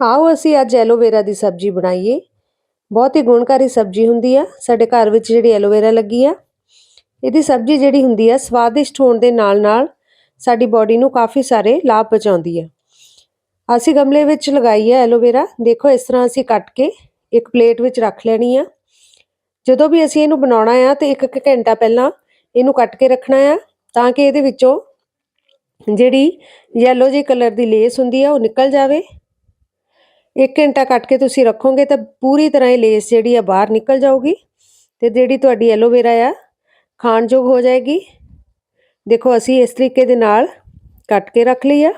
ਆਓ ਅਸੀਂ ਅੱਜ ਐਲੋਵੇਰਾ ਦੀ ਸਬਜ਼ੀ ਬਣਾਈਏ। ਬਹੁਤ ਹੀ ਗੁਣਕਾਰੀ ਸਬਜ਼ੀ ਹੁੰਦੀ ਆ। ਸਾਡੇ ਘਰ ਵਿੱਚ ਜਿਹੜੀ ਐਲੋਵੇਰਾ ਲੱਗੀ ਆ, ਇਹਦੀ ਸਬਜ਼ੀ ਜਿਹੜੀ ਹੁੰਦੀ ਆ, ਸਵਾਦਿਸ਼ਟ ਹੋਣ ਦੇ ਨਾਲ ਨਾਲ ਸਾਡੀ ਬਾਡੀ ਨੂੰ ਕਾਫੀ ਸਾਰੇ ਲਾਭ ਪਹੁੰਚਾਉਂਦੀ ਆ। ਅਸੀਂ ਗਮਲੇ ਵਿੱਚ ਲਗਾਈ ਹੈ ਐਲੋਵੇਰਾ ਦੇਖੋ, ਇਸ ਤਰ੍ਹਾਂ ਅਸੀਂ ਕੱਟ ਕੇ ਇੱਕ ਪਲੇਟ ਵਿੱਚ ਰੱਖ ਲੈਣੀ ਆ। ਜਦੋਂ ਵੀ ਅਸੀਂ ਇਹਨੂੰ ਬਣਾਉਣਾ ਆ ਤੇ ਇੱਕ ਘੰਟਾ ਪਹਿਲਾਂ ਇਹਨੂੰ ਕੱਟ ਕੇ ਰੱਖਣਾ ਆ, ਤਾਂ ਕਿ ਇਹਦੇ ਵਿੱਚੋਂ ਜਿਹੜੀ ਯੈਲੋ ਜਿਹੀ ਕਲਰ ਦੀ ਲੇਸ ਹੁੰਦੀ ਆ, ਉਹ ਨਿਕਲ ਜਾਵੇ। ਇੱਕ ਘੰਟਾ ਕੱਟ ਕੇ ਤੁਸੀਂ ਰੱਖੋਗੇ ਤਾਂ ਪੂਰੀ ਤਰ੍ਹਾਂ ਇਹ ਲੇਸ ਜਿਹੜੀ ਆ ਬਾਹਰ ਨਿਕਲ ਜਾਊਗੀ ਤੇ ਜਿਹੜੀ ਤੁਹਾਡੀ ਐਲੋਵੇਰਾ ਆ ਖਾਣਯੋਗ ਹੋ ਜਾਏਗੀ। ਦੇਖੋ, ਅਸੀਂ ਇਸ ਤਰੀਕੇ ਦੇ ਨਾਲ ਕੱਟ ਕੇ ਰੱਖ ਲਈ ਆ।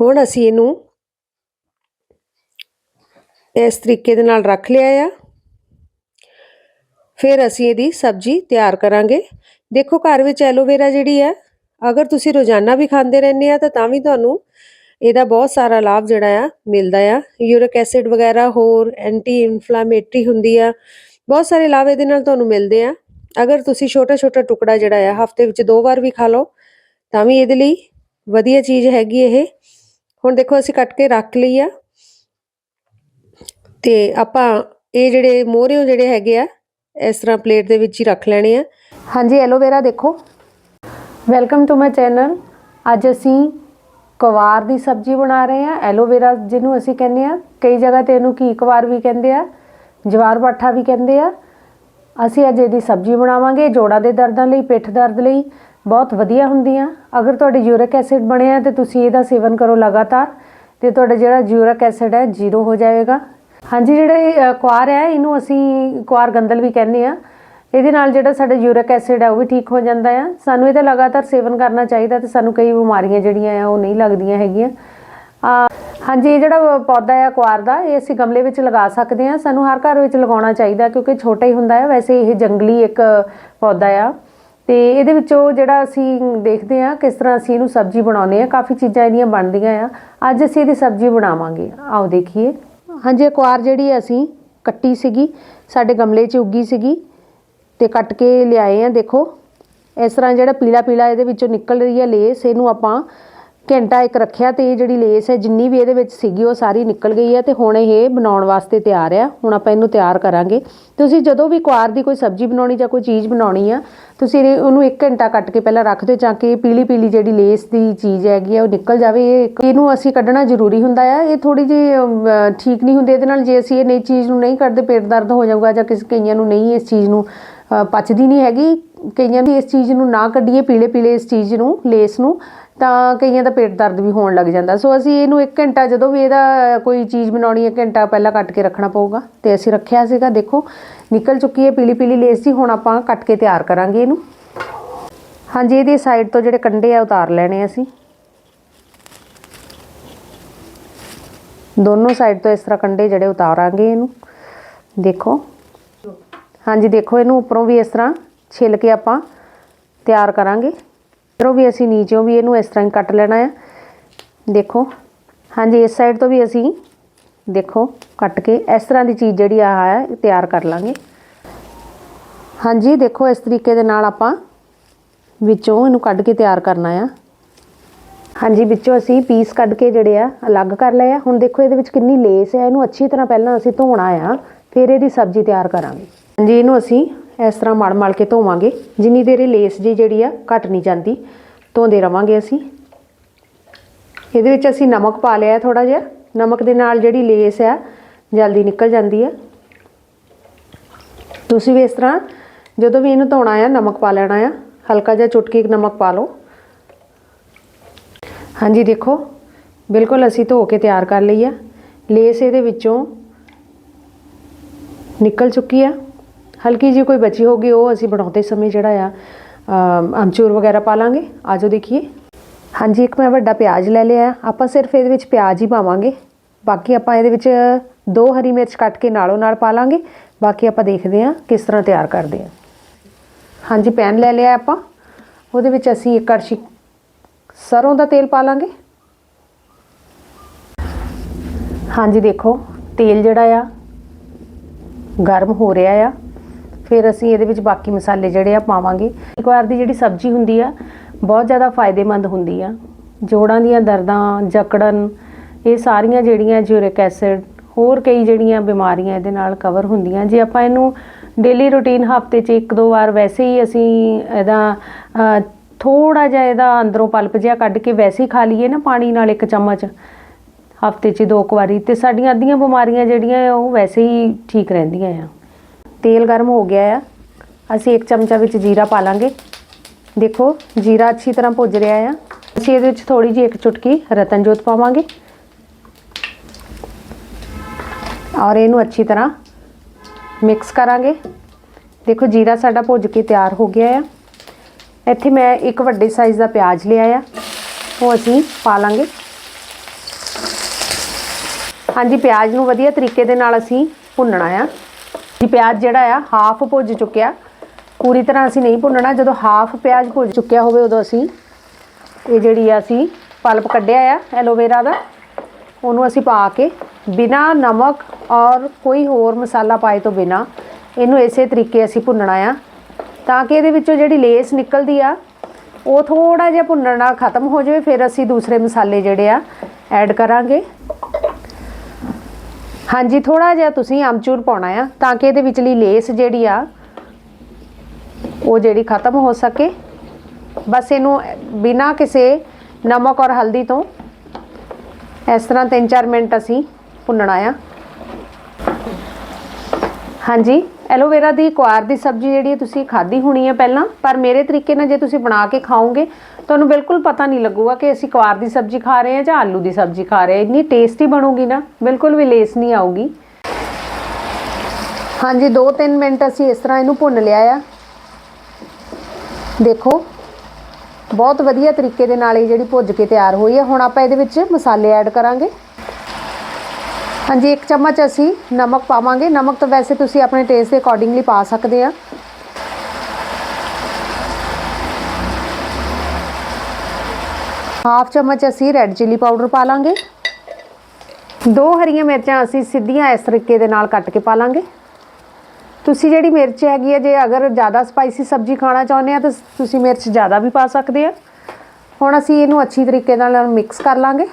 ਹੁਣ ਅਸੀਂ ਇਹਨੂੰ ਇਸ ਤਰੀਕੇ ਦੇ ਨਾਲ ਰੱਖ ਲਿਆ ਆ। ਫਿਰ ਅਸੀਂ ਇਹਦੀ ਸਬਜ਼ੀ ਤਿਆਰ ਕਰਾਂਗੇ। ਦੇਖੋ, ਘਰ ਵਿੱਚ ਐਲੋਵੇਰਾ ਜਿਹੜੀ ਹੈ ਅਗਰ ਤੁਸੀਂ ਰੋਜ਼ਾਨਾ ਵੀ ਖਾਂਦੇ ਰਹਿੰਦੇ ਆ ਤਾਂ ਤਾਂ ਵੀ ਤੁਹਾਨੂੰ ਇਹਦਾ ਬਹੁਤ ਸਾਰਾ ਲਾਭ ਜਿਹੜਾ ਆ, ਮਿਲਦਾ ਆ। ਯੂਰਿਕ ਐਸਿਡ ਵਗੈਰਾ ਹੋਰ ਐਂਟੀ ਇਨਫਲਾਮੇਟਰੀ ਹੁੰਦੀ ਆ। ਬਹੁਤ ਸਾਰੇ ਲਾਭ ਇਹਦੇ ਨਾਲ ਤੁਹਾਨੂੰ ਮਿਲਦੇ ਆ। ਅਗਰ ਤੁਸੀਂ ਛੋਟਾ ਛੋਟਾ ਟੁਕੜਾ ਜਿਹੜਾ ਆ, ਹਫ਼ਤੇ ਵਿੱਚ ਦੋ ਵਾਰ ਵੀ ਖਾ ਲਓ, ਤਾਂ ਵੀ ਇਹਦੇ ਲਈ ਵਧੀਆ ਚੀਜ਼ ਹੈਗੀ ਇਹ। ਹੁਣ ਦੇਖੋ, ਅਸੀਂ ਕੱਟ ਕੇ ਰੱਖ ਲਈ ਆ। ਤੇ ਆਪਾਂ ਇਹ ਜਿਹੜੇ ਮੋਹਰਿਓ ਜਿਹੜੇ ਹੈਗੇ ਆ, ਇਸ ਤਰ੍ਹਾਂ ਪਲੇਟ ਦੇ ਵਿੱਚ ਹੀ ਰੱਖ ਲੈਣੇ ਆ। ਹਾਂਜੀ, ਐਲੋਵੇਰਾ ਦੇਖੋ। Welcome to my channel. ਅੱਜ ਅਸੀਂ ਕਵਾਰ ਦੀ ਸਬਜ਼ੀ ਬਣਾ ਰਹੇ ਆ, ਐਲੋਵੇਰਾ ਜਿਹਨੂੰ ਅਸੀਂ ਕਹਿੰਦੇ ਆ, ਕਈ ਜਗ੍ਹਾ ਤੇ ਇਹਨੂੰ ਘੀ ਕਵਾਰ ਵੀ ਕਹਿੰਦੇ ਆ, ਜਵਾਰ ਬਾਠਾ ਵੀ ਕਹਿੰਦੇ ਆ। ਅਸੀਂ ਅੱਜ ਇਹਦੀ ਸਬਜ਼ੀ ਬਣਾਵਾਂਗੇ, ਜੋੜਾਂ ਦੇ ਦਰਦਾਂ ਲਈ, ਪਿੱਠ ਦਰਦ ਲਈ, ਬਹੁਤ ਵਧੀਆ ਹੁੰਦੀਆਂ। ਅਗਰ ਤੁਹਾਡੇ ਯੂਰਿਕ ਐਸਿਡ ਬਣਿਆ ਤੇ ਤੁਸੀਂ ਇਹਦਾ ਸੇਵਨ ਕਰੋ ਲਗਾਤਾਰ, ਤੇ ਤੁਹਾਡਾ ਜਿਹੜਾ ਯੂਰਿਕ ਐਸਿਡ ਹੈ, ਜ਼ੀਰੋ ਹੋ ਜਾਏਗਾ। ਹਾਂਜੀ, ਜਿਹੜਾ ਕੁਆਰ ਹੈ, ਇਹਨੂੰ ਅਸੀਂ ਕੁਆਰ ਗੰਦਲ ਵੀ ਕਹਿੰਦੇ ਆ। ਇਹਦੇ ਨਾਲ ਜਿਹੜਾ ਸਾਡਾ ਯੂਰਿਕ ਐਸਿਡ ਆ, ਉਹ ਵੀ ਠੀਕ ਹੋ ਜਾਂਦਾ ਆ। ਸਾਨੂੰ ਇਹਦਾ ਲਗਾਤਾਰ ਸੇਵਨ ਕਰਨਾ ਚਾਹੀਦਾ ਤੇ ਸਾਨੂੰ ਕਈ ਬਿਮਾਰੀਆਂ ਜਿਹੜੀਆਂ ਆ, ਉਹ ਨਹੀਂ ਲੱਗਦੀਆਂ ਹੈਗੀਆਂ। ਆ, ਹਾਂਜੀ, ਇਹ ਜਿਹੜਾ ਪੌਦਾ ਆ, ਕੁਆਰ ਦਾ, ਇਹ ਅਸੀਂ ਗਮਲੇ ਵਿੱਚ ਲਗਾ ਸਕਦੇ ਆ। ਸਾਨੂੰ ਹਰ ਘਰ ਵਿੱਚ ਲਗਾਉਣਾ ਚਾਹੀਦਾ, ਕਿਉਂਕਿ ਛੋਟਾ ਹੀ ਹੁੰਦਾ ਹੈ ਵੈਸੇ ਇਹ ਜੰਗਲੀ ਇੱਕ ਪੌਦਾ ਆ। ਤੇ ਇਹਦੇ ਵਿੱਚੋਂ ਜਿਹੜਾ ਅਸੀਂ ਦੇਖਦੇ ਆ, ਕਿਸ ਤਰ੍ਹਾਂ ਅਸੀਂ ਇਹਨੂੰ ਸਬਜ਼ੀ ਬਣਾਉਂਦੇ ਆ, ਕਾਫੀ ਚੀਜ਼ਾਂ ਇਹਦੀਆਂ ਬਣਦੀਆਂ ਆ। ਅੱਜ ਅਸੀਂ ਇਹਦੀ ਸਬਜ਼ੀ ਬਣਾਵਾਂਗੇ। ਆਓ ਦੇਖੀਏ। ਹਾਂਜੀ, ਇਹ ਕੁਆਰ ਜਿਹੜੀ ਅਸੀਂ ਕੱਟੀ ਸੀਗੀ, ਸਾਡੇ ਗਮਲੇ 'ਚ ਉੱਗੀ ਸੀਗੀ। ਤੇ ਕੱਟ ਕੇ ਲਿਆਏ ਆ, ਦੇਖੋ। ਇਸ ਤਰ੍ਹਾਂ ਜਿਹੜਾ ਪੀਲਾ ਪੀਲਾ ਇਹਦੇ ਵਿੱਚੋਂ ਨਿਕਲ ਰਹੀ ਹੈ ਲੇਸ, ਇਹਨੂੰ ਆਪਾਂ ਘੰਟਾ ਇੱਕ ਰੱਖਿਆ ਤੇ ਇਹ ਜਿਹੜੀ ਲੇਸ ਹੈ, ਜਿੰਨੀ ਵੀ ਇਹਦੇ ਵਿੱਚ ਸੀਗੀ, ਉਹ ਸਾਰੀ ਨਿਕਲ ਗਈ ਹੈ ਤੇ ਹੁਣ ਇਹ ਬਣਾਉਣ ਵਾਸਤੇ ਤਿਆਰ ਆ। ਹੁਣ ਆਪਾਂ ਇਹਨੂੰ ਤਿਆਰ ਕਰਾਂਗੇ। ਤੁਸੀਂ ਜਦੋਂ ਵੀ ਕੁਆਰ ਦੀ ਕੋਈ ਸਬਜ਼ੀ ਬਣਾਉਣੀ ਜਾਂ ਕੋਈ ਚੀਜ਼ ਬਣਾਉਣੀ ਆ, ਤੁਸੀਂ ਇਹ- ਉਹਨੂੰ 1 ਘੰਟਾ ਕੱਟ ਕੇ ਪਹਿਲਾਂ ਰੱਖ ਦਿਓ ਤਾਂ ਕਿ ਪੀਲੀ ਪੀਲੀ ਜਿਹੜੀ ਲੇਸ ਦੀ ਚੀਜ਼ ਹੈਗੀ ਆ, ਉਹ ਨਿਕਲ ਜਾਵੇ। ਇਹ ਇਹਨੂੰ ਅਸੀਂ ਕੱਢਣਾ ਜ਼ਰੂਰੀ ਹੁੰਦਾ ਆ। ਇਹ ਥੋੜੀ ਜਿਹੀ ਠੀਕ ਨਹੀਂ ਹੁੰਦੀ। ਇਹਦੇ ਨਾਲ ਜੇ ਅਸੀਂ ਇਹ ਨਹੀਂ, ਚੀਜ਼ ਨੂੰ ਨਹੀਂ ਕਰਦੇ ਪੇਟ ਦਰਦ ਹੋ ਜਾਊਗਾ ਜਾਂ ਕਿਸੇ ਕਈਆਂ ਨੂੰ ਨਹੀਂ ਇਸ ਚੀਜ਼ ਨੂੰ ਪਚਦੀ ਨਹੀਂ ਹੈਗੀ। ਕਈਆਂ ਦੀ ਇਸ ਚੀਜ਼ ਨੂੰ ਨਾ ਕੱਢੀਏ, ਪੀਲੇ ਪੀਲੇ ਇਸ ਚੀਜ਼ ਨੂੰ, ਲੇਸ ਨੂੰ, ਤਾਂ ਕਈਆਂ ਦਾ ਪੇਟ ਦਰਦ ਵੀ ਹੋਣ ਲੱਗ ਜਾਂਦਾ। ਸੋ ਅਸੀਂ ਇਹਨੂੰ 1 ਘੰਟਾ, ਜਦੋਂ ਵੀ ਇਹਦਾ ਕੋਈ ਚੀਜ਼ ਬਣਾਉਣੀ ਹੈ, ਘੰਟਾ ਪਹਿਲਾਂ ਕੱਟ ਕੇ ਰੱਖਣਾ ਪਊਗਾ। ਤੇ ਅਸੀਂ ਰੱਖਿਆ ਸੀਗਾ, ਦੇਖੋ, ਨਿਕਲ ਚੁੱਕੀ ਹੈ ਪੀਲੀ ਪੀਲੀ ਲੇਸ ਦੀ ਹੁਣ ਆਪਾਂ ਕੱਟ ਕੇ ਤਿਆਰ ਕਰਾਂਗੇ ਇਹਨੂੰ। ਹਾਂਜੀ, ਇਹਦੇ ਸਾਈਡ ਤੋਂ ਜਿਹੜੇ ਕੰਡੇ ਆ, ਉਤਾਰ ਲੈਣੇ ਅਸੀਂ। ਦੋਨੋਂ ਸਾਈਡ ਤੋਂ ਇਸ ਤਰ੍ਹਾਂ ਕੰਡੇ ਜਿਹੜੇ ਉਤਾਰਾਂਗੇ ਇਹਨੂੰ। ਦੇਖੋ। ਹਾਂਜੀ, ਦੇਖੋ ਇਹਨੂੰ ਉੱਪਰੋਂ ਵੀ ਇਸ ਤਰ੍ਹਾਂ ਛਿੱਲ ਕੇ ਆਪਾਂ ਤਿਆਰ ਕਰਾਂਗੇ। ਇੱਧਰੋਂ ਵੀ ਅਸੀਂ ਨੀਚੋਂ ਵੀ ਇਹਨੂੰ ਇਸ ਤਰ੍ਹਾਂ ਹੀ ਕੱਟ ਲੈਣਾ ਹੈ ਦੇਖੋ, ਹਾਂਜੀ, ਇਸ ਸਾਈਡ ਤੋਂ ਵੀ ਅਸੀਂ ਦੇਖੋ ਕੱਟ ਕੇ ਇਸ ਤਰ੍ਹਾਂ ਦੀ ਚੀਜ਼ ਜਿਹੜੀ ਆ ਹੈ, ਤਿਆਰ ਕਰ ਲਾਂਗੇ। ਹਾਂਜੀ, ਦੇਖੋ ਇਸ ਤਰੀਕੇ ਦੇ ਨਾਲ ਆਪਾਂ ਵਿੱਚੋਂ ਇਹਨੂੰ ਕੱਢ ਕੇ ਤਿਆਰ ਕਰਨਾ ਆ। ਹਾਂਜੀ, ਵਿੱਚੋਂ ਅਸੀਂ ਪੀਸ ਕੱਢ ਕੇ ਜਿਹੜੇ ਆ, ਅਲੱਗ ਕਰ ਲਏ ਆ। ਹੁਣ ਦੇਖੋ ਇਹਦੇ ਵਿੱਚ ਕਿੰਨੀ ਲੇਸ ਹੈ ਇਹਨੂੰ ਅੱਛੀ ਤਰ੍ਹਾਂ ਪਹਿਲਾਂ ਅਸੀਂ ਧੋਣਾ ਆ, ਫਿਰ ਇਹਦੀ ਸਬਜ਼ੀ ਤਿਆਰ ਕਰਾਂਗੇ। ਹਾਂਜੀ, ਇਹਨੂੰ ਅਸੀਂ ਇਸ ਤਰ੍ਹਾਂ ਮੜ ਮਲ ਕੇ ਧੋਵਾਂਗੇ। ਜਿੰਨੀ ਦੇਰ ਇਹ ਲੇਸ ਜੀ ਜਿਹੜੀ ਆ ਘਟ ਨਹੀਂ ਜਾਂਦੀ, ਧੋਂਦੇ ਰਵਾਂਗੇ ਅਸੀਂ। ਇਹਦੇ ਵਿੱਚ ਅਸੀਂ ਨਮਕ ਪਾ ਲਿਆ ਥੋੜਾ ਜਿਹਾ। ਨਮਕ ਦੇ ਨਾਲ ਜਿਹੜੀ ਲੇਸ ਆ, ਜਲਦੀ ਨਿਕਲ ਜਾਂਦੀ ਆ। ਤੁਸੀਂ ਵੀ ਇਸ ਤਰ੍ਹਾਂ ਜਦੋਂ ਵੀ ਇਹਨੂੰ ਧੋਣਾ ਆ, ਨਮਕ ਪਾ ਲੈਣਾ ਆ। ਹਲਕਾ ਜਿਹਾ ਚੁਟਕੀ ਨਮਕ ਪਾ ਲਓ। ਹਾਂਜੀ, ਦੇਖੋ, ਬਿਲਕੁਲ ਅਸੀਂ ਧੋ ਕੇ ਤਿਆਰ ਕਰ ਲਈ ਆ। ਲੇਸ ਇਹਦੇ ਵਿੱਚੋਂ ਨਿਕਲ ਚੁੱਕੀ ਆ। ਹਲਕੀ ਜਿਹੀ ਕੋਈ ਬਚੀ ਹੋਗੀ ਉਹ ਅਸੀਂ ਬਣਾਉਂਦੇ ਸਮੇਂ ਜਿਹੜਾ ਆ ਅਮਚੂਰ ਵਗੈਰਾ ਪਾ ਲਾਂਗੇ। ਆਜੋ ਦੇਖੀਏ। ਹਾਂਜੀ, ਇੱਕ ਮੈਂ ਵੱਡਾ ਪਿਆਜ਼ ਲੈ ਲਿਆ। ਆਪਾਂ ਸਿਰਫ ਇਹਦੇ ਵਿੱਚ ਪਿਆਜ਼ ਹੀ ਪਾਵਾਂਗੇ। ਬਾਕੀ ਆਪਾਂ ਇਹਦੇ ਵਿੱਚ ਦੋ ਹਰੀ ਮਿਰਚ ਕੱਟ ਕੇ ਨਾਲੋਂ ਨਾਲ ਪਾ ਲਾਂਗੇ। ਬਾਕੀ ਆਪਾਂ ਦੇਖਦੇ ਹਾਂ ਕਿਸ ਤਰ੍ਹਾਂ ਤਿਆਰ ਕਰਦੇ ਹਾਂ। ਹਾਂਜੀ, ਪੈਨ ਲੈ ਲਿਆ ਆਪਾਂ। ਉਹਦੇ ਵਿੱਚ ਅਸੀਂ ਇੱਕ ਕੜਛੀ ਸਰੋਂ ਦਾ ਤੇਲ ਪਾ ਲਾਂਗੇ। ਹਾਂਜੀ, ਦੇਖੋ, ਤੇਲ ਜਿਹੜਾ ਆ, ਗਰਮ ਹੋ ਰਿਹਾ ਆ। ਫਿਰ ਅਸੀਂ ਇਹਦੇ ਵਿੱਚ ਬਾਕੀ ਮਸਾਲੇ ਜਿਹੜੇ ਆ ਪਾਵਾਂਗੇ। ਇੱਕ ਵਾਰ ਦੀ ਜਿਹੜੀ ਸਬਜ਼ੀ ਹੁੰਦੀ ਆ, ਬਹੁਤ ਜ਼ਿਆਦਾ ਫਾਇਦੇਮੰਦ ਹੁੰਦੀ ਆ। ਜੋੜਾਂ ਦੀਆਂ ਦਰਦਾਂ, ਜਕੜਨ, ਇਹ ਸਾਰੀਆਂ ਜਿਹੜੀਆਂ ਯੂਰਿਕ ਐਸਿਡ, ਹੋਰ ਕਈ ਜਿਹੜੀਆਂ ਬਿਮਾਰੀਆਂ ਇਹਦੇ ਨਾਲ ਕਵਰ ਹੁੰਦੀਆਂ। ਜੇ ਆਪਾਂ ਇਹਨੂੰ ਡੇਲੀ ਰੂਟੀਨ ਹਫ਼ਤੇ 'ਚ ਇੱਕ ਦੋ ਵਾਰ ਵੈਸੇ ਹੀ ਅਸੀਂ ਇਹਦਾ ਥੋੜਾ ਜਿਹਾ ਇਹਦਾ ਅੰਦਰੋਂ ਪਲਪ ਜਿਹਾ ਕੱਢ ਕੇ ਵੈਸੇ ਹੀ ਖਾ ਲਈਏ ਨਾ ਪਾਣੀ ਨਾਲ ਇੱਕ ਚਮਚ, ਹਫ਼ਤੇ 'ਚ ਦੋ ਕੁ ਵਾਰੀ। ਤੇ ਸਾਡੀਆਂ ਅੱਧੀਆਂ ਬਿਮਾਰੀਆਂ ਜਿਹੜੀਆਂ ਉਹ ਵੈਸੇ ਹੀ ਠੀਕ ਰਹਿੰਦੀਆਂ ਆ। ਤੇਲ ਗਰਮ ਹੋ ਗਿਆ ਆ। ਅਸੀਂ ਇੱਕ ਚਮਚਾ ਵਿੱਚ ਜੀਰਾ ਪਾ ਲਾਂਗੇ। ਦੇਖੋ, ਜੀਰਾ ਅੱਛੀ ਤਰ੍ਹਾਂ ਭੁੱਜ ਰਿਹਾ ਆ। ਅਸੀਂ ਇਹਦੇ ਵਿੱਚ ਥੋੜੀ ਜਿਹੀ ਇੱਕ ਚੁਟਕੀ ਰਤਨ ਜੋਤ ਪਾਵਾਂਗੇ। ਔਰ ਇਹਨੂੰ ਅੱਛੀ ਤਰ੍ਹਾਂ ਮਿਕਸ ਕਰਾਂਗੇ। ਦੇਖੋ, ਜੀਰਾ ਸਾਡਾ ਭੁੱਜ ਕੇ ਤਿਆਰ ਹੋ ਗਿਆ ਆ। ਇੱਥੇ ਮੈਂ ਇੱਕ ਵੱਡੇ ਸਾਈਜ਼ ਦਾ ਪਿਆਜ਼ ਲਿਆ ਆ। ਉਹ ਅਸੀਂ ਪਾ ਲਾਂਗੇ। ਹਾਂਜੀ, ਪਿਆਜ਼ ਨੂੰ ਵਧੀਆ ਤਰੀਕੇ ਦੇ ਨਾਲ ਅਸੀਂ ਭੁੰਨਣਾ ਆ। ਜੀ ਪਿਆਜ਼ ਜਿਹੜਾ ਆ ਹਾਫ ਭੁੱਜ ਚੁੱਕਿਆ। ਪੂਰੀ ਤਰ੍ਹਾਂ ਅਸੀਂ ਨਹੀਂ ਭੁੰਨਣਾ, ਜਦੋਂ ਹਾਫ ਪਿਆਜ਼ ਭੁੱਜ ਚੁੱਕਿਆ ਹੋਵੇ, ਉਦੋਂ ਅਸੀਂ ਇਹ ਜਿਹੜੀ ਆ, ਅਸੀਂ ਪਲਪ ਕੱਢਿਆ ਆ ਐਲੋਵੇਰਾ ਦਾ। ਉਹਨੂੰ ਅਸੀਂ ਪਾ ਕੇ ਬਿਨਾ ਨਮਕ ਔਰ ਕੋਈ ਹੋਰ ਮਸਾਲਾ ਪਾਏ ਤੋਂ ਬਿਨਾ, ਇਹਨੂੰ ਇਸੇ ਤਰੀਕੇ ਅਸੀਂ ਭੁੰਨਣਾ ਆ। ਤਾਂ ਕਿ ਇਹਦੇ ਵਿੱਚੋਂ ਜਿਹੜੀ ਲੇਸ ਨਿਕਲਦੀ ਆ, ਉਹ ਥੋੜਾ ਜਿਹਾ ਭੁੰਨਣ ਨਾਲ ਖਤਮ ਹੋ ਜਾਵੇ, ਫਿਰ ਅਸੀਂ ਦੂਸਰੇ ਮਸਾਲੇ ਜਿਹੜੇ ਆ ਐਡ ਕਰਾਂਗੇ। ਹਾਂਜੀ ਥੋੜਾ ਜਿਹਾ ਤੁਸੀਂ ਅਮਚੂਰ ਪਾਉਣਾ ਆ ਤਾਂ ਕਿ ਇਹਦੇ ਵਿਚਲੀ ਲੇਸ ਜਿਹੜੀ ਆ, ਉਹ ਜਿਹੜੀ ਖਤਮ ਹੋ ਸਕੇ। ਬਸ ਇਹਨੂੰ ਬਿਨਾ ਕਿਸੇ ਨਮਕ ਔਰ ਹਲਦੀ ਤੋਂ ਇਸ ਤਰ੍ਹਾਂ 3-4 ਮਿੰਟ ਅਸੀਂ ਭੁੰਨਣਾ ਆ। ਹਾਂਜੀ, ਐਲੋਵੇਰਾ ਦੀ ਕੁਆਰ ਦੀ ਸਬਜ਼ੀ ਜਿਹੜੀ ਤੁਸੀਂ ਖਾਧੀ ਹੋਣੀ ਹੈ ਪਹਿਲਾਂ, ਪਰ ਮੇਰੇ ਤਰੀਕੇ ਨਾਲ ਜੇ ਤੁਸੀਂ ਬਣਾ ਕੇ ਖਾਓਗੇ ਤੁਹਾਨੂੰ ਬਿਲਕੁਲ ਪਤਾ ਨਹੀਂ ਲੱਗੂਗਾ ਕਿ ਅਸੀਂ ਕੁਆਰ ਦੀ ਸਬਜ਼ੀ ਖਾ ਰਹੇ ਹਾਂ ਜਾਂ ਆਲੂ ਦੀ ਸਬਜ਼ੀ ਖਾ ਰਹੇ ਹਾਂ। ਇੰਨੀ ਟੇਸਟੀ ਬਣੂਗੀ ਨਾ, ਬਿਲਕੁਲ ਵੀ ਲੇਸ ਨਹੀਂ ਆਊਗੀ। ਹਾਂਜੀ 2-3 ਮਿੰਟ ਅਸੀਂ ਇਸ ਤਰ੍ਹਾਂ ਇਹਨੂੰ ਭੁੰਨ ਲਿਆ ਆ। ਦੇਖੋ, ਬਹੁਤ ਵਧੀਆ ਤਰੀਕੇ ਦੇ ਨਾਲ ਇਹ ਜਿਹੜੀ ਭੁੱਜ ਕੇ ਤਿਆਰ ਹੋਈ ਹੈ ਹੁਣ ਆਪਾਂ ਇਹਦੇ ਵਿੱਚ ਮਸਾਲੇ ਐਡ ਕਰਾਂਗੇ। ਹਾਂਜੀ, ਇੱਕ ਚਮਚ ਅਸੀਂ ਨਮਕ ਪਾਵਾਂਗੇ। ਨਮਕ ਤਾਂ ਵੈਸੇ ਤੁਸੀਂ ਆਪਣੇ ਟੇਸਟ ਦੇ ਅਕੋਰਡਿੰਗਲੀ ਪਾ ਸਕਦੇ ਆ। ਹਾਫ ਚਮਚ ਅਸੀਂ ਰੈੱਡ ਚਿੱਲੀ ਪਾਊਡਰ ਪਾ ਲਾਂਗੇ। ਦੋ ਹਰੀਆਂ ਮਿਰਚਾਂ ਅਸੀਂ ਸਿੱਧੀਆਂ ਇਸ ਤਰੀਕੇ ਦੇ ਨਾਲ ਕੱਟ ਕੇ ਪਾ ਲਾਂਗੇ। ਤੁਸੀਂ ਜਿਹੜੀ ਮਿਰਚ ਹੈਗੀ ਹੈ ਜੇ ਅਗਰ ਜ਼ਿਆਦਾ ਸਪਾਈਸੀ ਸਬਜ਼ੀ ਖਾਣਾ ਚਾਹੁੰਦੇ ਆ, ਤਾਂ ਤੁਸੀਂ ਮਿਰਚ ਜ਼ਿਆਦਾ ਵੀ ਪਾ ਸਕਦੇ ਆ। ਹੁਣ ਅਸੀਂ ਇਹਨੂੰ ਅੱਛੀ ਤਰੀਕੇ ਨਾਲ ਮਿਕਸ ਕਰ ਲਾਂਗੇ।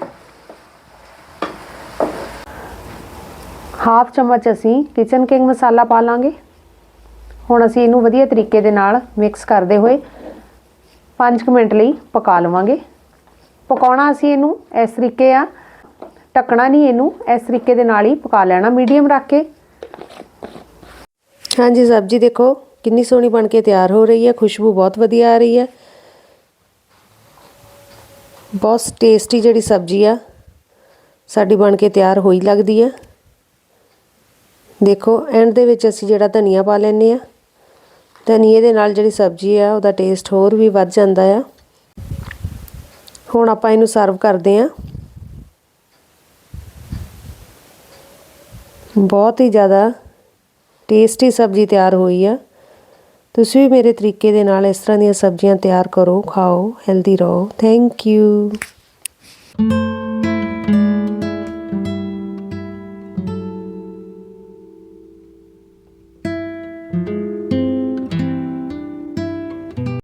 ਹਾਫ ਚਮਚ ਅਸੀਂ ਕਿਚਨ ਕਿੰਗ ਮਸਾਲਾ ਪਾ ਲਾਂਗੇ। ਹੁਣ ਅਸੀਂ ਇਹਨੂੰ ਵਧੀਆ ਤਰੀਕੇ ਦੇ ਨਾਲ ਮਿਕਸ ਕਰਦੇ ਹੋਏ 5 ਮਿੰਟ ਲਈ ਪਕਾ ਲਵਾਂਗੇ। ਪਕਾਉਣਾ ਅਸੀਂ ਇਹਨੂੰ ਇਸ ਤਰੀਕੇ ਆ। ਢੱਕਣਾ ਨਹੀਂ ਇਹਨੂੰ, ਇਸ ਤਰੀਕੇ ਦੇ ਨਾਲ ਹੀ ਪਕਾ ਲੈਣਾ, ਮੀਡੀਅਮ ਰੱਖ ਕੇ। ਹਾਂਜੀ, ਸਬਜ਼ੀ ਦੇਖੋ, ਕਿੰਨੀ ਸੋਹਣੀ ਬਣ ਕੇ ਤਿਆਰ ਹੋ ਰਹੀ ਹੈ, ਖੁਸ਼ਬੂ ਬਹੁਤ ਵਧੀਆ ਆ ਰਹੀ ਹੈ। ਬਹੁਤ ਟੇਸਟੀ ਜਿਹੜੀ ਸਬਜ਼ੀ ਆ, ਸਾਡੀ ਬਣ ਕੇ ਤਿਆਰ ਹੋਈ ਲੱਗਦੀ ਆ ਦੇਖੋ, ਐਂਡ ਦੇ ਵਿੱਚ ਅਸੀਂ ਜਿਹੜਾ ਧਨੀਆ ਪਾ ਲੈਨੇ ਆ ਧਨੀਏ ਦੇ ਨਾਲ ਜਿਹੜੀ ਸਬਜ਼ੀ ਆ, ਉਹਦਾ ਟੇਸਟ ਹੋਰ ਵੀ ਵੱਧ ਜਾਂਦਾ ਆ। ਹੁਣ ਆਪਾਂ ਇਹਨੂੰ ਸਰਵ ਕਰਦੇ ਆ ਬਹੁਤ ਹੀ ਜ਼ਿਆਦਾ ਟੇਸਟੀ ਸਬਜ਼ੀ ਤਿਆਰ ਹੋਈ ਆ। ਤੁਸੀਂ ਵੀ ਮੇਰੇ ਤਰੀਕੇ ਦੇ ਨਾਲ ਇਸ ਤਰ੍ਹਾਂ ਦੀਆਂ ਸਬਜ਼ੀਆਂ ਤਿਆਰ ਕਰੋ, ਖਾਓ ਹੈਲਦੀ ਰਹੋ। Thank you